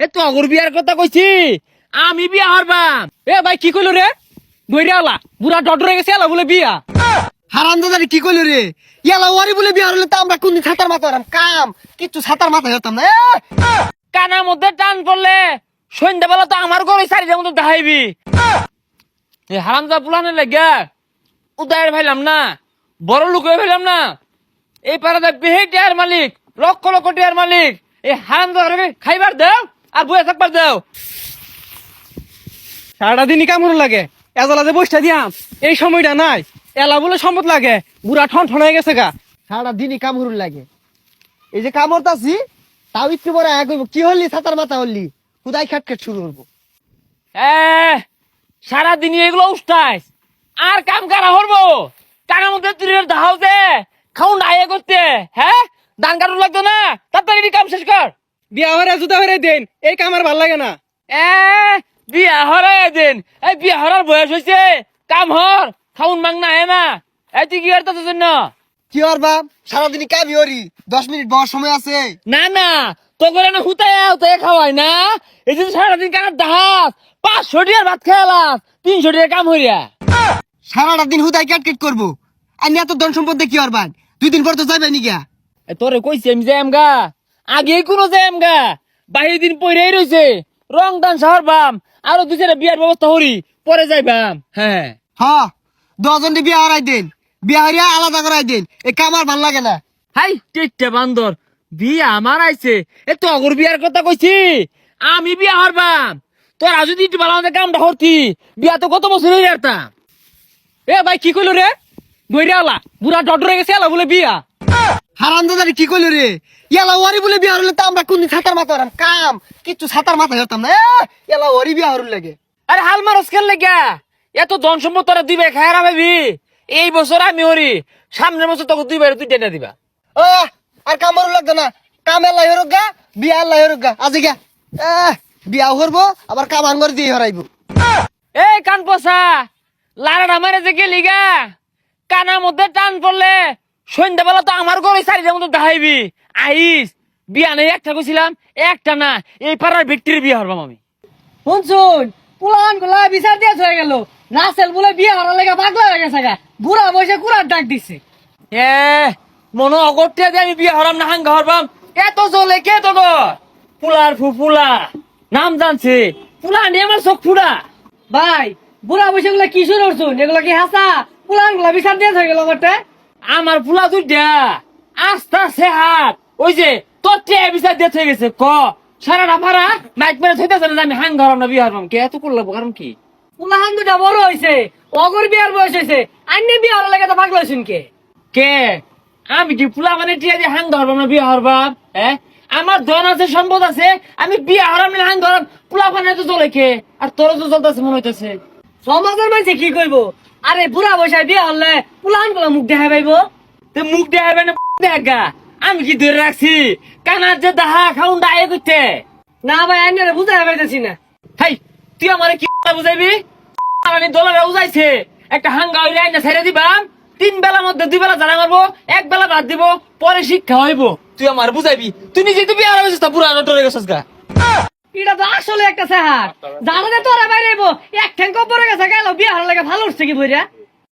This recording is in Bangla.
এ তো অগর বিয়ার কথা কইছি? আমি বিয়া হারবাম। এ, ভাই, কি কইলো রে? দইরা আলা, বুড়া ডডরে গেছে আলা বলে বিয়া। হারাম দাদারি কি কইলো রে? ইয়ালা ওয়ারি বলে বিয়া হলে তো আমরা কোনদিন ছাতার মাথা হতাম। কাম, কিচ্ছু ছাতার মাথা হতাম না। এ! কানার মধ্যে টান পড়লে সন্ধ্যাবেলা তো আমার ঘরে চারিটার মতো দেখাইবি। এই হারামদা পুলানের লাগে উদয়ের ভাইলাম না, বড় লোক হয়ে ভাইলাম না। এই পাড়াতে বেহে টিয়ার মালিক, লক্ষ লক্ষ টিয়ার মালিক। এই হারামদা খাইবার দেও। আর থাকবার দেও। সারাটা দিনই কামড় লাগে, এজলা যে বসটা দিয়াম, এই সময়টা নাই, এলা বলে সম্পদ লাগে, বুড়া ঠন গেছে গা। সারা দিনই কামড় লাগে। এই যে কামড়তাছি তাও একটু বড় এক হইব কি হলি ছাতার মাথা হলি? খুদাই খাটখাট শুরু করব। এ সারাদিন এগুলো উস্তাইস আর কাম কারা হরবো কানার মধ্যে তুই দাহাও দে খাউন আয়ে করতে হ্যাঁ? দান কাটু লাগতো না? তাড়াতাড়ি কাম শেষ কর। বিয়া হরে জুতা হরে দেন। এই কামার ভালো লাগে না। এ বিয়া হরাই দিন। এই বিয়া হরার বয়স হয়েছে কাম হর খাউন মাং না হে না। এই তুই কি করতে জন্য? কি আর বাপ? সারাদিনই কামি হরি দশ মিনিট বসার সময় আছে। না না। তো করে না হুতায় হুতায় খাওয়াই না। এই যে সারাদিন কানার দাহাস পাঁচশো টিয়ার ভাত খেয়ালাস তিনশো টিয়ার কাম হইয়া সারাটা দিন হুদাই কাটকেট করব আর এত ধন সম্পদ কি আর বান দুই দিন পর তো যাবে নি গা এ তোরে কইছি আমি যাইম গা। আগে কোনো যাইম গা। বাহির দিন পইরাই রইছে। রং দান শহর বাম। আরও দুই চারটা বিয়ার ব্যবস্থা হরি পরে যাইবাম হ্যাঁ। হ দশজন বিয়া হারাই দিন। বিয়া হারিয়া আলাদা করাই দিন। এ কামার ভালো লাগে না। হাই টেট্টা বান্দর। বিয়া আমার আইছে। এ তো অগর বিয়ার কথা কইছি। আমি বিয়া হারবাম তোর আজ যদি একটু ভালো আমাদের কামটা হরতি বিয়া তো কত বছর হয়ে এ ভাই কি কইলো রে? দইরা আলা বুড়া ডডরে গেছে আলা বলে বিয়া। হারাম দাদারি কি কইলো রে? ইয়ালা ওয়ারি বলে বিয়া হলে তো আমরা কোনদিন ছাতার মাথা হতাম কাম কিচ্ছু ছাতার মাথা হতাম না। এ, ইয়ালা ওয়ারি বিয়া হরুন লাগে। আরে হাল মারস খেল লেগা এত ধন সম্পদ তোরা দিবে খায়রা ভাবি। এই বছর আমি হরি সামনের বছর তোকে দুই বাইরে তুই টেনে দিবা। ও আর কামড় লাগতো না। কাম এলাই হরুক গা বিয়া এলাই হরুক গা। আজি গা। এ, বিয়া হরবো আবার কাম আনগর দিয়ে হরাইবো। এই কান পচা লারাটা মারে যে গেলি গা। কানার মধ্যে টান পড়লে সন্ধ্যাবেলা তো আমার ঘরে চারিটার মতো দেখাইবি। আইস বিয়া নেই একটা কইছিলাম একটা না এই পাড়ার ব্যক্তির বিয়ে হরবাম আমি। শুনছুন পুলানগুলা বিচার দিয়ে হয়ে গেল। রাসেল বলে বিয়ে হওয়ার লেগে পাগলা হয়ে গেছে গা। বুড়া বসে কুড়ার ডাক দিছে। এ মনে অগরতে যে আমি বিয়ে হরাম না হাঙ্গা হরবাম। এত জলে কে তো পুলার ফুপুলা নাম জানছে। পুলা নিয়ে আমার চোখ ফুড়া ভাই বুড়া বসে গুলা কি শুরু করছুন এগুলো কি হাসা? পুলানগুলা বিচার দিয়ে হয়ে গেল বটে আমার ফুলা দুইটা। আস্তা সে হাত ওই যে তোর টে বিচার দিয়ে হয়ে গেছে। ক সারা না পারা মাইক মেরে থইতেছে না আমি হরাম না বিয়ে হরবাম কে? এত কারণ কি? পুলাহান দুটা বড় অগর বিয়ার বয়স হওয়ার লেগে তো পাগলা কে? কে? আমি কি ফুলা মানে টিয়া দিয়ে হাং ধরবাম না বিয়ে হরবাম হ্যাঁ আমার ধন আছে সম্পদ আছে। আমি বিয়ে হরাম না হাং ধরাম ফুলা মানে তো চলে কে? আর তোর তো চলতেছে মনে হইতেছে। সমাজের মানুষে কি কইব? আরে বুড়া বসে বিয়ে হলে পুলাহানগুলা মুখ দেখা পাইবো তে মুখ পাই না দেখা আমি কি ধরে রাখছি? কানার যে দাহা খাউন দায়ে করতে। না ভাই আইনে বুঝাই পাইতেছি না। হাই তুই আমার কি বুঝাইবি? আমি দলারে উজাইছে। একটা হাঙ্গা হইলে আইনা ছেড়ে দিবাম তিন বেলা মধ্যে দুই বেলা জানা মারবো এক বেলা ভাত দিব পরে শিক্ষা হইব। তুই আমার বুঝাইবি? তুই নিজে তো বিয়ে তা পুরা নটরে গেছিস গা। এটা তো আসলে একটা সাহার জানালে তোরা বাইরে এক ঠ্যাঙ্ক পরে গেছে গেল বিয়ে হার লাগে ভালো উঠছে কি বইরা?